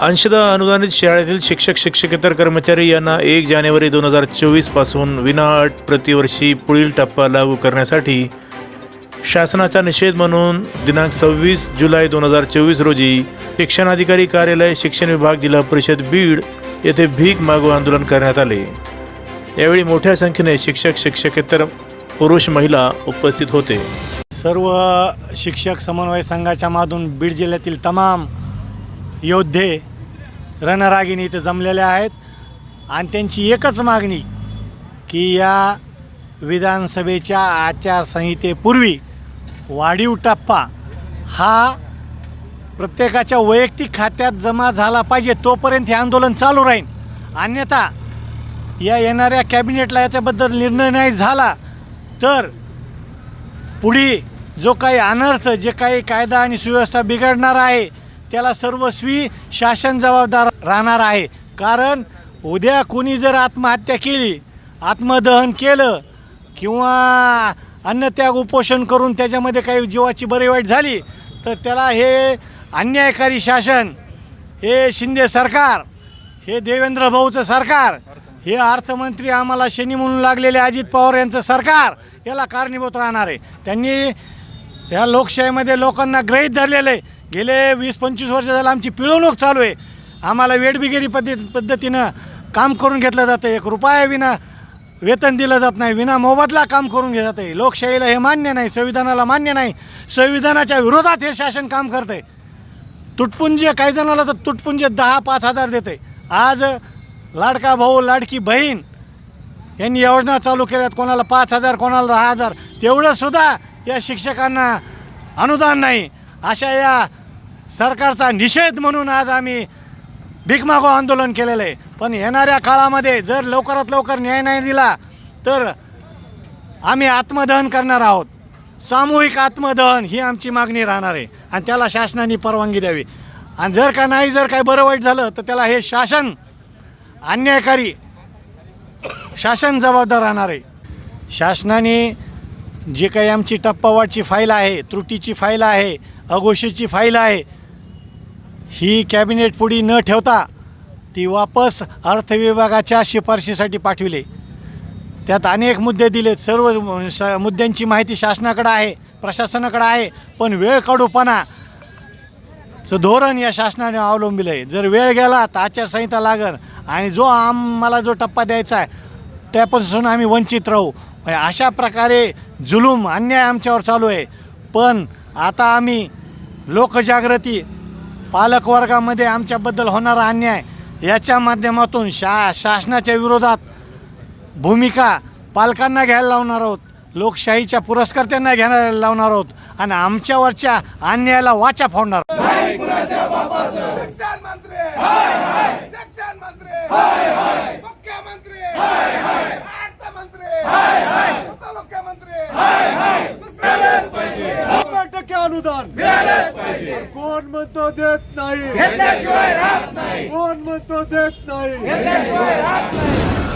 अंशतः अनुदानित शाळेतील शिक्षक शिक्षकेतर कर्मचारी यांना एक जानेवारी दोन हजार चोवीसपासून विनाअट प्रतिवर्षी पुढील टप्पा लागू करण्यासाठी शासनाचा निषेध म्हणून दिनांक सव्वीस जुलै दोन हजार चोवीस रोजी शिक्षणाधिकारी कार्यालय शिक्षण विभाग जिल्हा परिषद बीड येथे भीक मागू आंदोलन करण्यात आले. यावेळी मोठ्या संख्येने शिक्षक शिक्षकेतर पुरुष महिला उपस्थित होते. सर्व शिक्षक समन्वय संघाच्या माधून बीड जिल्ह्यातील तमाम योद्धे रणरागिणी इथे जमलेल्या आहेत. आणि त्यांची एकच मागणी की या विधानसभेच्या आचारसंहितेपूर्वी वाढीव टप्पा हा प्रत्येकाच्या वैयक्तिक खात्यात जमा झाला पाहिजे तोपर्यंत हे आंदोलन चालू राहील. अन्यथा या येणाऱ्या कॅबिनेटला याच्याबद्दल निर्णय नाही झाला तर पुढे जो काही अनर्थ जे काही कायदा आणि सुव्यवस्था बिघडणार आहे त्याला सर्वस्वी शासन जबाबदार राहणार आहे. कारण उद्या कोणी जर आत्महत्या केली आत्मदहन केलं किंवा अन्नत्याग उपोषण करून त्याच्यामध्ये काही जीवाची बरी वाईट झाली तर त्याला हे अन्यायकारी शासन हे शिंदे सरकार हे देवेंद्र भाऊचं सरकार हे अर्थमंत्री आम्हाला शनी म्हणून लागलेले अजित पवार यांचं सरकार याला कारणीभूत राहणार आहे. त्यांनी या लोकशाहीमध्ये लोकांना ग्रहीत धरलेलं आहे. गेले वीस पंचवीस वर्ष झालं आमची पिळवणूक चालू आहे. आम्हाला वेडबिगिरी पद्धत पद्धतीनं काम करून घेतलं जातं एक रुपया विना वेतन दिलं जात नाही विना मोबदला काम करून घेत जातं लोकशाहीला हे मान्य नाही संविधानाला मान्य नाही. संविधानाच्या विरोधात हे शासन काम करतं आहे तुटपुंज काही जणाला तर तुटपुंज दहा पाच हजार देते आज लाडका भाऊ लाडकी बहीण यांनी योजना चालू केल्यात. कोणाला पाच हजार कोणाला दहा हजार. तेवढंसुद्धा या शिक्षकांना अनुदान नाही. अशा या सरकारचा निषेध म्हणून आज आम्ही भीकमागो आंदोलन केलेलं आहे. पण येणाऱ्या काळामध्ये जर लवकरात लवकर न्याय नाही दिला तर आम्ही आत्मदहन करणार आहोत. सामूहिक आत्मदहन ही आमची मागणी राहणार आहे. आणि त्याला शासनाने परवानगी द्यावी. आणि जर का नाही जर काय बरं वाईट झालं तर त्याला हे शासन अन्यायकारी शासन जबाबदार राहणार आहे. शासनाने जे काही आमची टप्पावाटची फाईल आहे त्रुटीची फाईल आहे अघोषीची फाईल आहे ही कॅबिनेट पुढी न ठेवता ती वापस अर्थ विभागाच्या शिफारशीसाठी पाठविले. त्यात अनेक मुद्दे दिलेत. सर्व स मुद्द्यांची माहिती शासनाकडं आहे प्रशासनाकडं आहे पण वेळ काढूपणा चं धोरण या शासनाने अवलंबिलं आहे जर वेळ गेला तर आचारसंहिता लागल आणि जो आम्हाला जो टप्पा द्यायचा आहे त्यापासून आम्ही वंचित राहू. म्हणजे अशा प्रकारे जुलूम अन्याय आमच्यावर चालू आहे पण आता आम्ही लोकजागृती पालकवर्गामध्ये आमच्याबद्दल होणारा अन्याय याच्या माध्यमातून शा शासनाच्या विरोधात भूमिका पालकांना घ्यायला लावणार आहोत लोकशाहीच्या पुरस्कर्त्यांना घ्यायला लावणार आहोत आणि आमच्यावरच्या अन्यायाला वाचा फोडणार शिक्षण मंत्री कोण म्हणतो देत नाही? घेतल्याशिवाय राहत नाही. कोण म्हणतो देत नाही? घेतल्याशिवाय राहत नाही.